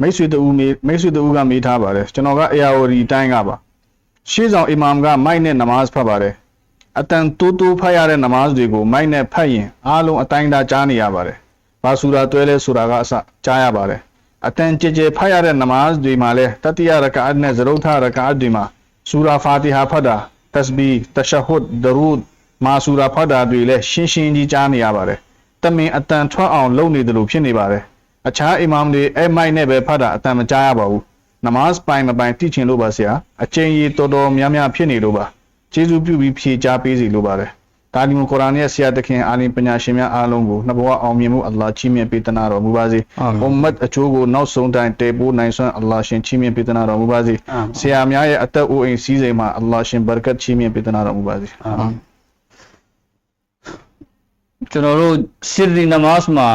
မိတ်ဆွေတူမေးမိတ်ဆွေတူကမေးထားပါတယ်ကျွန်တော်က ARD တိုင်းကပါရှေးဆောင်အီမာမ်ကမိုက်နဲ့နမတ်ဖတ်ပါတယ်အတန်တိုးတိုးဖတ်ရတဲ့နမတ်တွေကိုမိုက်နဲ့ဖတ်ရင်အားလုံးအတိုင်းအတာကြားနေရပါတယ်ဘာဆူရာတွဲလဲဆိုတာကအစကြားရပါတယ်အတန်ကြည်ကြည်ဖတ်ရတဲ့နမတ်တွေမှာလဲတတိယရကာအတ်နဲ့ဇရုတ်ထရကာအတ်တွေမှာဆူရာဖာတီဟာဖတ်တာတစဘီတရှဟွတ်ဒရူဒ်မာဆူရာဖတ်တာတွေလဲရှင်းရှင်းကြီးကြားနေရပါတယ်တမင်အတန်ထွက်အောင်လုပ်နေတယ်လို့ဖြစ်နေပါတယ် အခြားအီမာမ်တွေအဲ့မိုက်နဲ့ပဲဖတ်တာအတန်မကြားရပါဘူးနမတ်ပိုင်မပိုင်တိချင်လို့ပါဆရာအချိန်ကြီးတော်တော်များများဖြစ်နေလို့ပါကျေးဇူးပြုပြီးဖြေကြားပေးစီလို့ပါတယ်ဒါဒီမကုရ်အာန်ရဲ့ဆရာသခင်အာလင်ပညာရှင်များအားလုံးကိုနှစ်ဘဝအောင်မြင်မှုအလ္လာဟ်ချီးမြှင့်ပေးသနာတော်မူပါစေအာမင်အွမ်မတ်အချိုးကိုနောက်ဆုံးတိုင်းတည်ပိုးနိုင်စွမ်းအလ္လာဟ်ရှင်ချီးမြှင့်ပေးသနာတော်မူပါစေအာမင်ဆရာများရဲ့အသက်အိုးအိမ်စည်းစိမ်မှာအလ္လာဟ်ရှင်ဘာရကတ်ချီးမြှင့်ပေးသနာတော်မူပါစေကျွန်တော်တို့စီရီနမတ်မှာ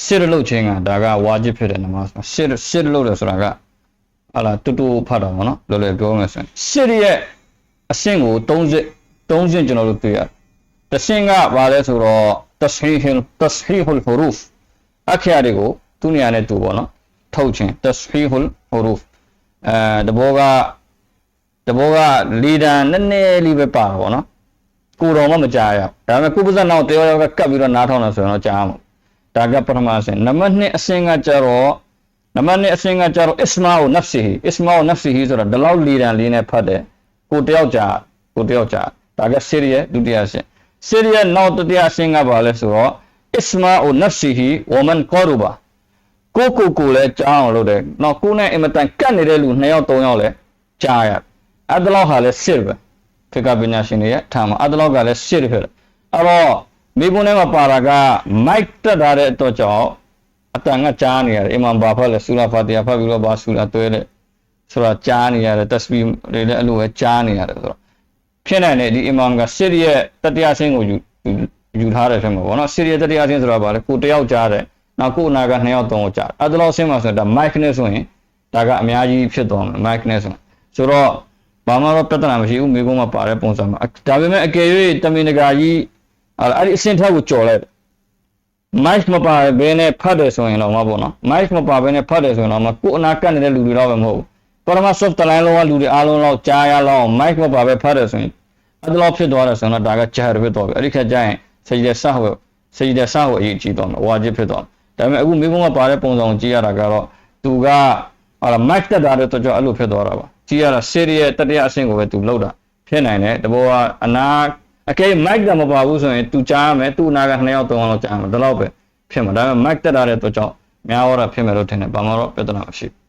စီရလုပ်ခြင်းကဒါကဝါဂျစ်ဖြစ်တဲ့နမတ်မှာစီရစီရလုပ်တယ်ဆိုတာကဟာလာတူတူဖတ်တာပေါ့နော်လောလောပြောမယ်ဆိုရင်စီရရဲ့အဆင့်ကို30 30ကျွန်တော်တို့တွေ့ရတယ်တစ်ဆင့်ကဘာလဲဆိုတော့ tashihul tashihul huruf အခရာတွေကိုသူ့နေရာနဲ့တူပေါ့နော်ထုတ်ခြင်း tashihul huruf အဲတဘောကတဘောကလီဒန်နည်းနည်းလေးပဲပါတာပေါ့နော်ကိုယ်တော်မှမကြားရဘူးဒါပေမဲ့ကိုယ်ပါဇက်နောက်တယောက်ယောက်ကကပ်ပြီးတော့နားထောင်လို့ဆိုရင်တော့ကြားမှာ ဒါကပထမအဆင့်နံပါတ်2အဆင့်ကကြတော့နံပါတ်2အဆင့်ကကြတော့အစ္စမာကိုနဖ်စီဟီအစ္စမာကိုနဖ်စီဟီဆိုတာဒီလောက်လီဒန်လေးနဲ့ဖတ်တယ်ကိုယ်တယောက်ကြားကိုယ်တယောက်ကြားဒါကဆီရီယဒုတိယအဆင့်ဆီရီယနောက်တတိယအဆင့်ကဘာလဲဆိုတော့အစ္စမာကိုနဖ်စီဟီဝမန်ကောရူဘာကိုကိုကိုလည်းကြားအောင်လုပ်တယ်နောက်ကိုနဲ့အင်မတန်ကတ်နေတဲ့လူ2ယောက်3ယောက်လည်းကြားရတယ်အဲ့ဒါလောက်ဟာလဲစစ်ပဲဖေကပညာရှင်တွေရဲ့ထားမှာအဲ့ဒါလောက်ကလည်းရှစ်ဖြစ်တယ်အဲ့တော့ မိဘနဲ့မှာပါတာကမိုက်တက်ထားတဲ့အတွက်ကြောင့်အတန်ကကြားနေရတယ်အီမန်ဘာဖတ်လဲဆူလာဖာတီယာဖတ်ပြီးတော့ဘာဆူလာတွဲတဲ့ဆိုတာကြားနေရတယ်တက်စပီတွေလည်းအဲ့လိုပဲကြားနေရတယ်ဆိုတော့ဖြစ်နိုင်တယ်ဒီအီမန်ကရှစ်ရဲ့တတိယဆင်းကိုယူယူယူထားတယ်ဖြစ်မှာပေါ့နော်ရှစ်ရဲ့တတိယဆင်းဆိုတာဘာလဲကိုတယောက်ကြားတယ်နောက်ကိုအနာကနှစ်ယောက်သုံးယောက်ကြားတယ်အဲ့ဒါလောက်ဆင်းမှာဆိုရင်ဒါမိုက်နဲ့ဆိုရင်ဒါကအများကြီးဖြစ်သွားမယ်မိုက်နဲ့ဆိုရင်ဆိုတော့ဘာမှတော့ပြဿနာမရှိဘူးမိကုန်းမှာပါတဲ့ပုံစံမှာအဒါပေမဲ့အကယ်၍တမင်တကာကြီး အဲ့ဒါအဲ့ဒီအဆင့်ထက်ကိုကြော်လိုက်တယ် mic မပါဘဲနဲ့ဖတ်တယ်ဆိုရင်တော့မပေါ့နော် mic မပါဘဲနဲ့ဖတ်တယ်ဆိုရင်တော့မကိုယ်အနာကတ်နေတဲ့လူတွေတော့ပဲမဟုတ်ဘူးပရမ soft တလိုင်းလုံးကလူတွေအားလုံးတော့ကြားရလောက် mic မပါဘဲဖတ်တယ်ဆိုရင်အဲ့ဒါတော့ဖြစ်သွားတယ်ဆိုတော့ဒါကဂျာရဖြစ်သွားပြီအဲ့ဒီခက်ကျရင်စကြတဲ့ဆဟဝစကြတဲ့ဆဟဝအရေးကြီးသွားမယ်ဝါဂျစ်ဖြစ်သွားတယ်ဒါပေမဲ့အခုမိကုန်းမှာပါတဲ့ပုံစံကိုကြည့်ရတာကတော့သူကဟာလာ mic တက်တာတဲ့တော့ကြောင့်အဲ့လိုဖြစ်သွားတာပါကြည့်ရတာ series တတိယအဆင့်ကိုပဲသူလောက်တာဖြစ်နိုင်တယ်တဘောကအနာ အကယ် mic တက်မပါဘူးဆိုရင်သူကြားရမယ်သူ့အနာက2ယောက်3ယောက်လောက်ကြားရမယ်ဒါတော့ပဲဖြစ်မှာဒါပေမဲ့ mic တက်တာတဲ့တော့ကြောင့်များတော့ဖြစ်မယ်လို့ထင်တယ်ဘာမှတော့ပြဿနာမရှိဘူး